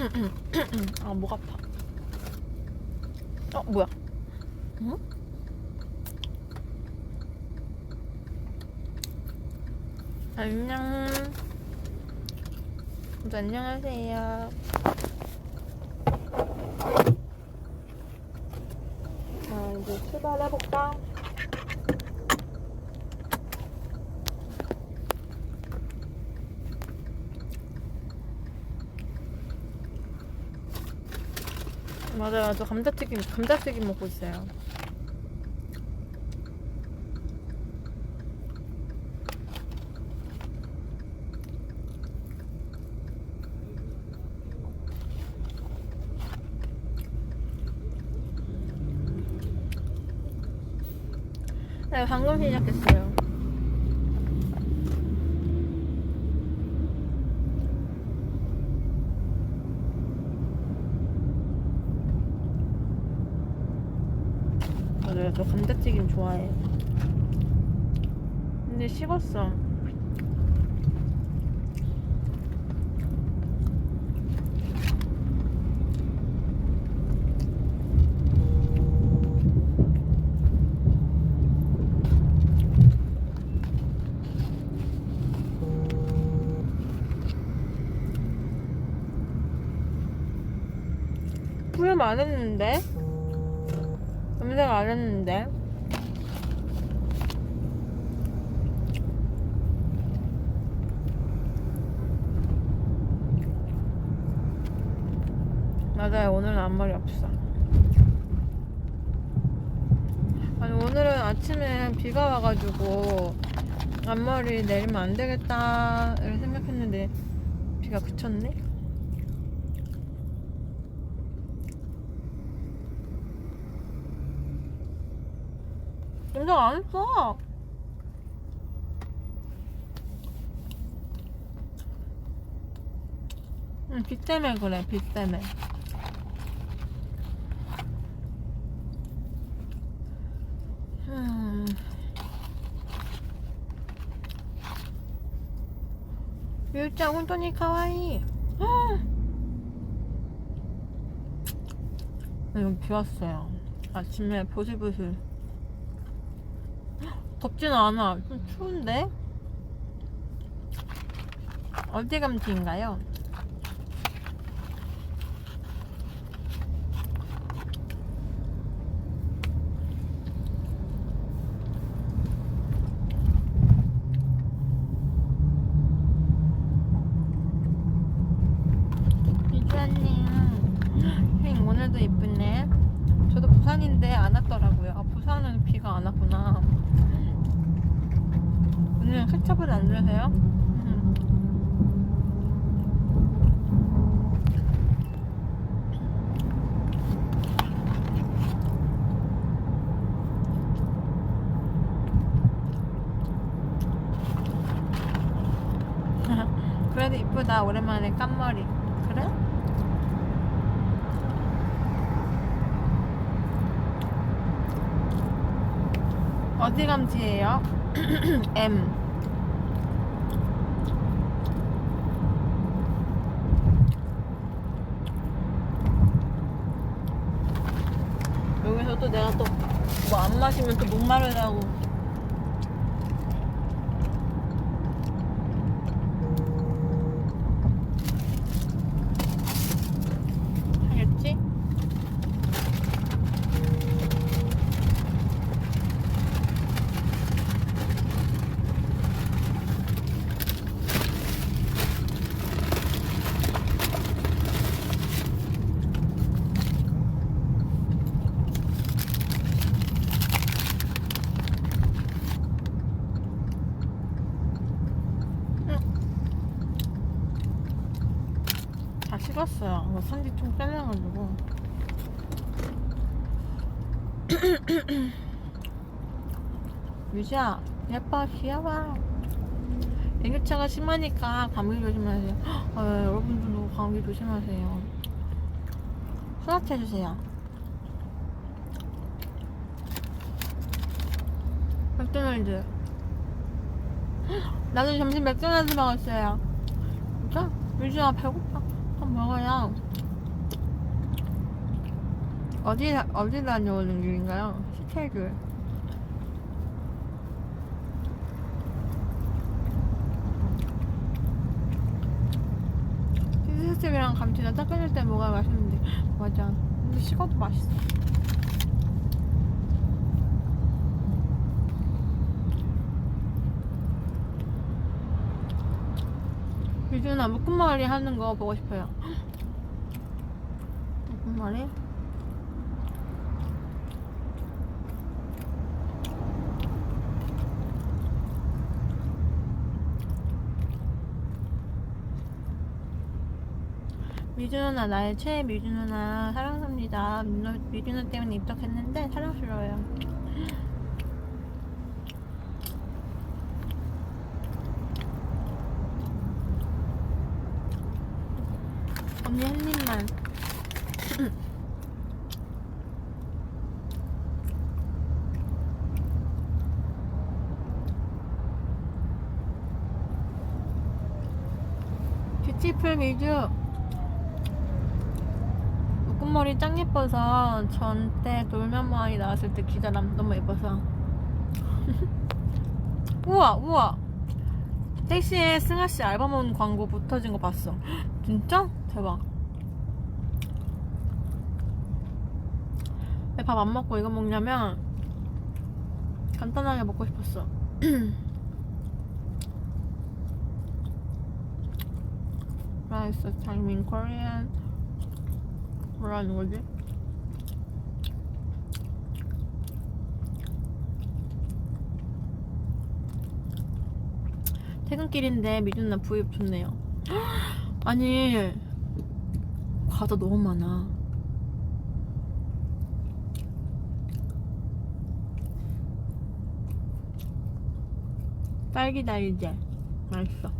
아, 목 아파. 어, 뭐야? 응? 안녕. 모두 안녕하세요. 자, 이제 출발해볼까? 맞아요. 저 감자튀김, 감자튀김 먹고 있어요. 네, 방금 시작했어요. 맞아요. 저 감자튀김 좋아해요. 근데 식었어. 후렴 안 했는데? 검색 안 했는데? 맞아요. 오늘은 앞머리 없어. 아니, 오늘은 아침에 비가 와가지고 앞머리 내리면 안 되겠다. 이렇게 생각했는데 비가 그쳤네? 염색 안 했어. 응, 비 때문에 그래, 비 때문에. 음. 율짱 혼돈이 카와이. 네, 여기 비 왔어요. 아침에 보슬보슬. 덥지는 않아. 좀 추운데? 어디 감튀인가요? 이쁘네. 저도 부산인데 안 왔더라고요. 아, 부산은 비가 안 왔구나. 오늘 케첩은 안 드세요? 음. 그래도 이쁘다. 오랜만에 깐머리. 그래? 어디 감지예요? M. 여기서 또 내가 또 뭐 안 마시면 또 목마르다고. 하겠지? 이거 산지 좀 빼내가지고. 유지야, 예뻐, 귀여워. 애교차가 심하니까 감기 조심하세요. 아, 여러분들도 감기 조심하세요. 수납 해주세요. 맥도날드. 나는 점심 맥도날드 먹었어요. 진짜? 유지야, 배고파. 먹어요. 어디 어디 다녀오는 길인가요? 스케줄. 치즈스틱이랑 딱 끓일 때 먹어야 맛있는데 맞아. 근데 식어도 맛있어. 유준아 묶음머리 하는 거 보고 싶어요. 묶음머리? 미주 누나 나의 최애 미주 누나 사랑합니다. 미주, 미주 누나 때문에 입덕했는데 사랑스러워요. 언니 한 입만. 미주. 묶음머리 짱 예뻐서 전 때 돌면 머리 나왔을 때 기자람 너무 예뻐서. 우와 우와. 택시에 승아씨 알바몬 광고 붙어진 거 봤어. 진짜? 대박. 왜 밥 안 먹고 이거 먹냐면 간단하게 먹고 싶었어. 라이스 인 코리안 뭐라는 거지? 퇴근길인데 미준나 부입 좋네요. 아니 과자 너무 많아. 딸기 달걀 맛있어.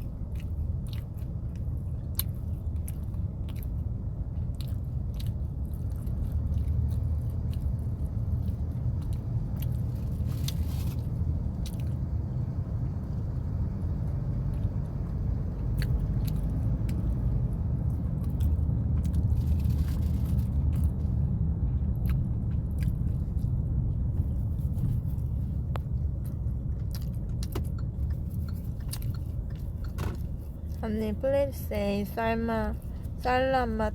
언니 플레이세이 쌀마 쌀라맛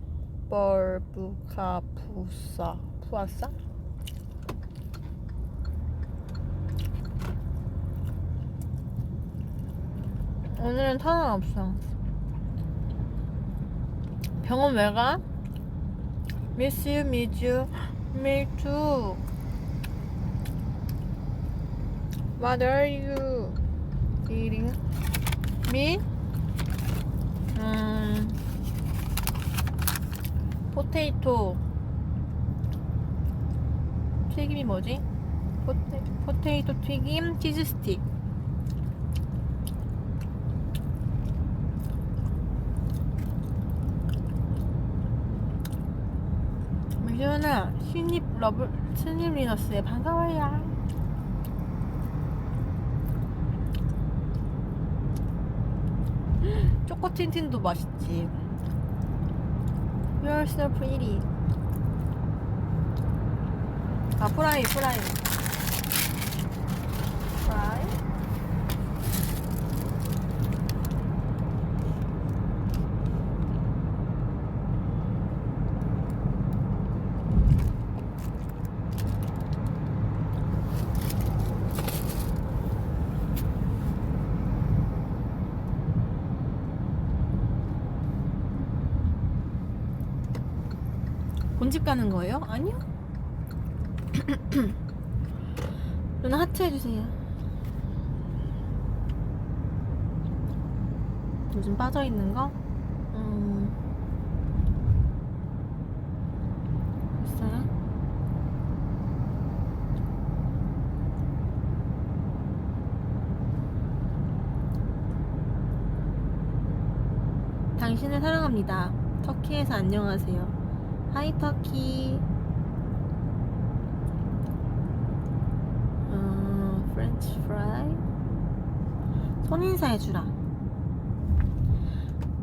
벌 부카 부사 부아싸? 오늘은 터널 없어 병원 왜 가? Miss you, me too What are you eating? Me? 음, 포테이토. 튀김이 뭐지? 포테, 포테이토 튀김 치즈 스틱. 미주나 신입 러블 신입 리너스에 반가워요 초코 틴틴도 맛있지. You're so pretty. 아 프라이 프라이. 프라이. 본집 가는 거예요? 아니요. 누나 하트 해주세요. 요즘 빠져 있는 거? 음. 있어요? 당신을 사랑합니다. 터키에서 안녕하세요. 하이 터키. 어, 프렌치 프라이. 손인사 해주라.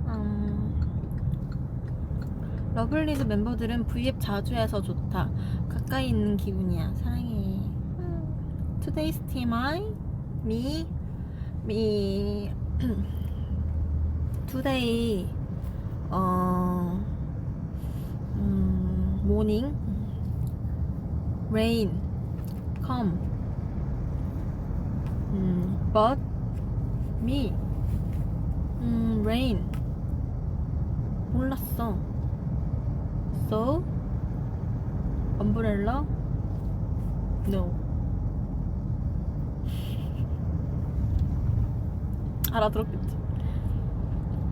음, 러블리즈 멤버들은 V앱 자주 해서 좋다. 가까이 있는 기분이야. 사랑해. 음. Today's TMI me me today 어 음, morning rain come 음, but me 음, rain 몰랐어 so umbrella no 알아들었겠지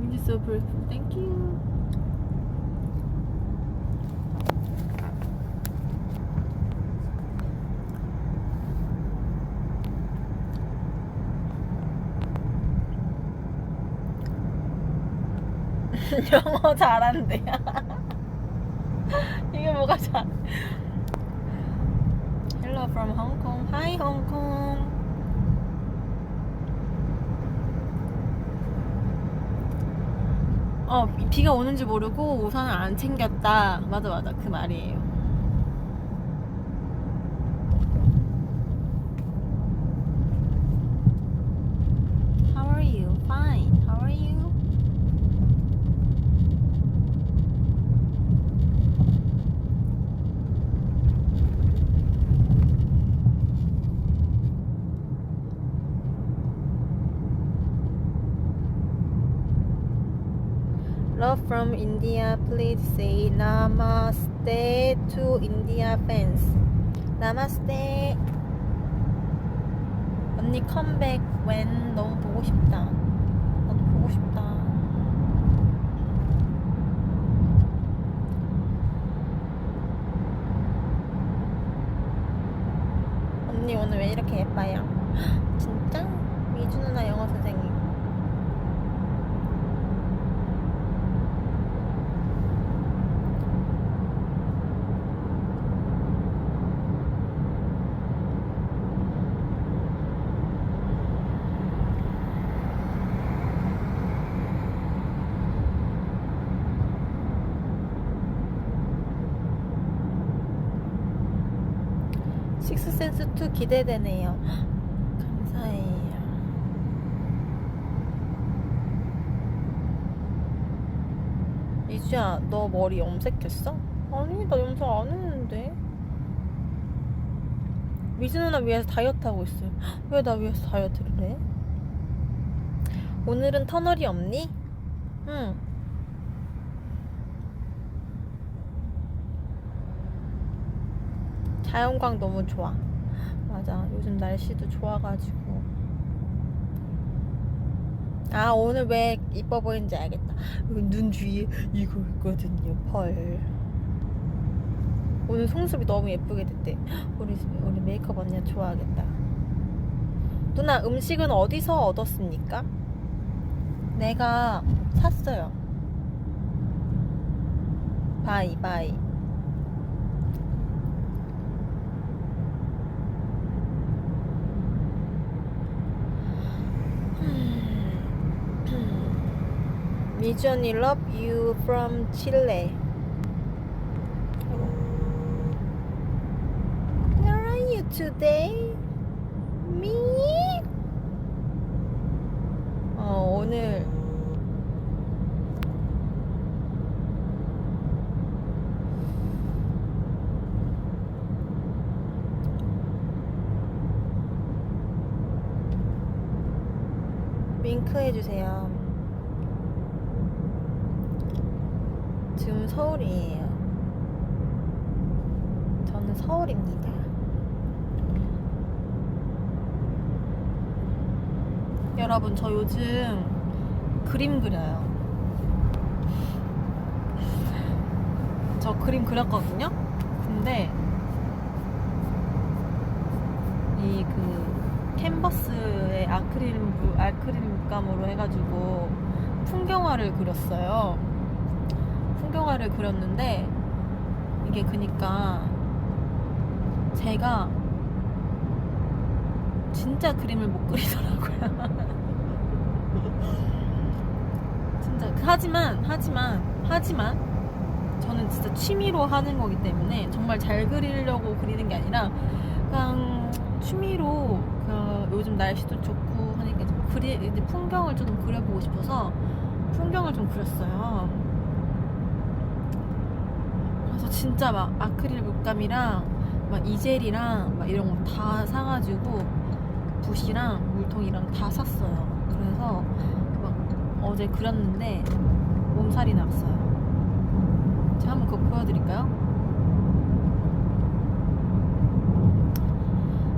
Wind is so beautiful thank you 영어 잘한대요. 이게 뭐가 잘? Hello from Hong Kong. Hi Hong Kong. 어 비가 오는지 모르고 우산을 안 챙겼다. 맞아 맞아 그 말이에요. How are you? Fine. How are you? Love from India. Please say namaste to India fans. Namaste. 언니 컴백 when 너무 보고 싶다. 나도 보고 싶다. 언니 오늘 왜 이렇게 예뻐요? 진짜? 미주 누나 영어 선생님. 2 기대되네요. 감사해요. 이주야, 너 머리 염색했어? 아니, 나 염색 안 했는데. 미주 누나 위해서 다이어트 하고 있어요. 왜 나 위해서 다이어트를 해? 오늘은 터널이 없니? 응. 자연광 너무 좋아. 맞아. 요즘 날씨도 좋아가지고. 아, 오늘 왜 이뻐 보이는지 알겠다. 눈 주위에 이거 있거든요. 펄. 오늘 송수비 너무 예쁘게 됐대. 우리, 우리 메이크업 언니가 좋아하겠다. 누나, 음식은 어디서 얻었습니까? 내가 샀어요. 바이, 바이. 미전이 love you from Chile. Where are you today? Me? 어, 오늘 윙크 해 주세요. 지금 서울이에요. 저는 서울입니다. 여러분, 저 요즘 그림 그려요. 저 그림 그렸거든요? 근데 이 그 캔버스에 아크릴 물, 아크릴 물감으로 해가지고 풍경화를 그렸어요. 풍경화를 그렸는데 이게 그니까 제가 진짜 그림을 못 그리더라고요. 진짜 하지만 하지만 하지만 저는 진짜 취미로 하는 거기 때문에 정말 잘 그리려고 그리는 게 아니라 그냥 취미로 그 요즘 날씨도 좋고 하니까 좀 그리 이제 풍경을 좀 그려보고 싶어서 풍경을 좀 그렸어요. 그래서 진짜 막 아크릴 물감이랑 막 이젤이랑 막 이런 거 다 사가지고 붓이랑 물통이랑 다 샀어요. 그래서 막 어제 그렸는데 몸살이 났어요. 제가 한번 그거 보여드릴까요?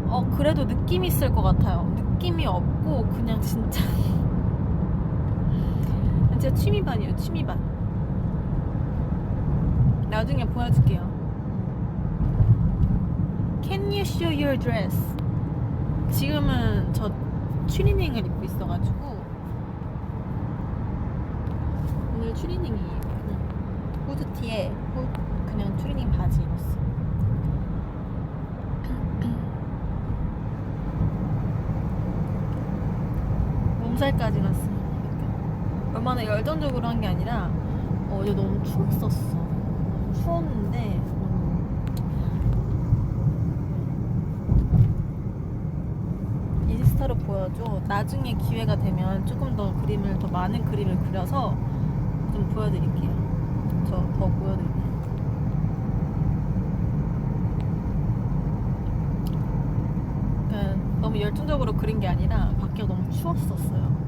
어 그래도 느낌 있을 것 같아요. 느낌이 없고 그냥 진짜 진짜 취미반이에요. 취미반. 나중에 보여줄게요. Can you show your dress? 지금은 저 추리닝을 입고 있어가지고 오늘 추리닝이에요. 후드티에 후, 그냥 추리닝 바지 입었어. 몸살까지 났어. 얼마나 열정적으로 한 게 아니라 어제 너무 추웠었어. 추웠는데 음, 인스타로 보여줘. 나중에 기회가 되면 조금 더 그림을 더 많은 그림을 그려서 좀 보여드릴게요. 저 더 보여드릴게요. 그러니까 너무 열정적으로 그린 게 아니라 밖에 너무 추웠었어요.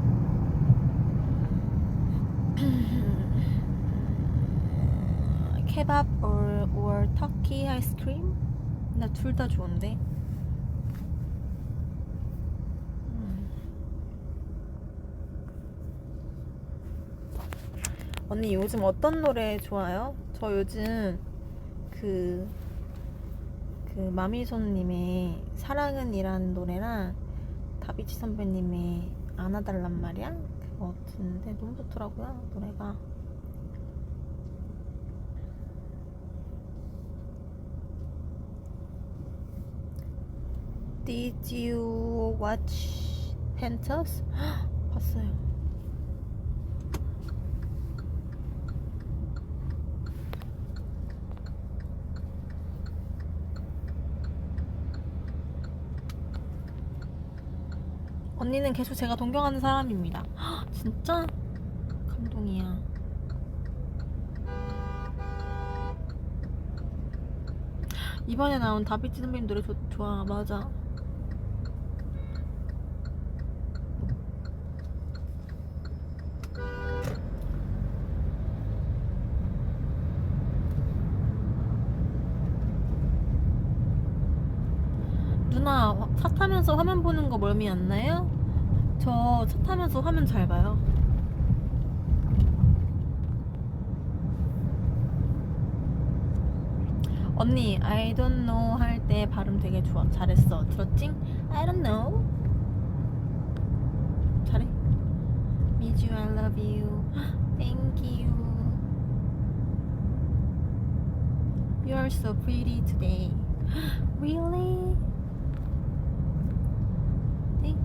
케밥 or, or 터키 아이스크림? 나 둘 다 좋은데. 음. 언니 요즘 어떤 노래 좋아요? 저 요즘 그, 그 마미손님의 사랑은 이라는 노래랑 다비치 선배님의 안아달란 말이야? 그거 듣는데 너무 좋더라고요 노래가 Did you watch Panthers? 봤어요 언니는 계속 제가 동경하는 사람입니다. 헉, 진짜 감동이야. 이번에 나온 다비치 선배님 노래 좋, 좋아 맞아. 누나 차 타면서 화면 보는 거 멀미 안 나요? 저 차 타면서 화면 잘 봐요. 언니 I don't know 할 때 발음 되게 좋아. 잘했어. 들었지? I don't know. 잘해. 미주 I love you. Thank you. You're so pretty today. Really?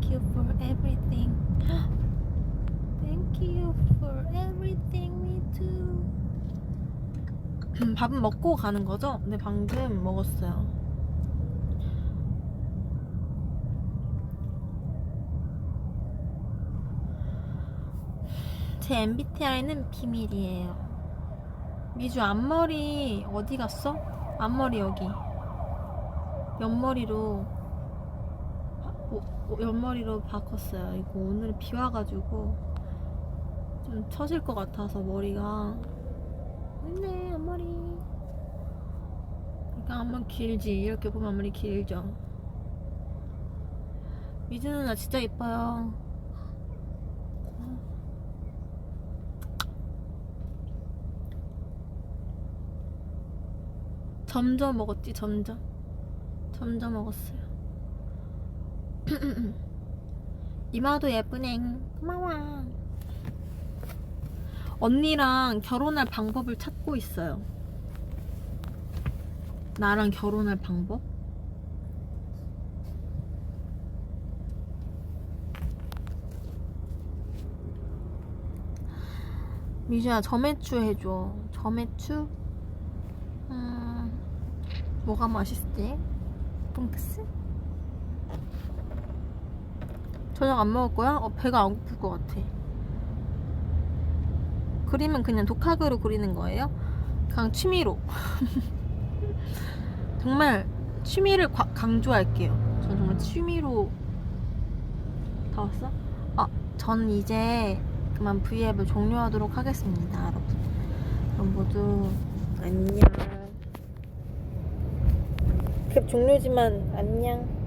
Thank you for everything. Thank you for everything, me too. 음, 밥은 먹고 가는 거죠? 네, 방금 먹었어요. 제 MBTI는 비밀이에요. 미주 앞머리 어디 갔어? 앞머리 여기. 옆머리로 어, 어, 옆머리로 바꿨어요. 이거 오늘 비 와가지고 좀 처질 것 같아서 머리가 있네 앞머리. 그러니까 앞머리 길지. 이렇게 보면 앞머리 길죠. 미주 누나 진짜 예뻐요. 점점 먹었지 점점 점점 먹었어요. 이마도 예쁘네. 고마워. 언니랑 결혼할 방법을 찾고 있어요. 나랑 결혼할 방법? 미주야 점액추 해줘. 점액추? 음, 뭐가 맛있지? 뽕크스? 저녁 안 먹을 거야? 어, 배가 안 고플 것 같아. 그림은 그냥 독학으로 그리는 거예요? 그냥 취미로. 정말 취미를 과- 강조할게요. 전 정말 취미로 다 왔어? 아, 전 이제 그만 V앱을 종료하도록 하겠습니다, 여러분. 그럼 모두 안녕. 급 종료지만 안녕.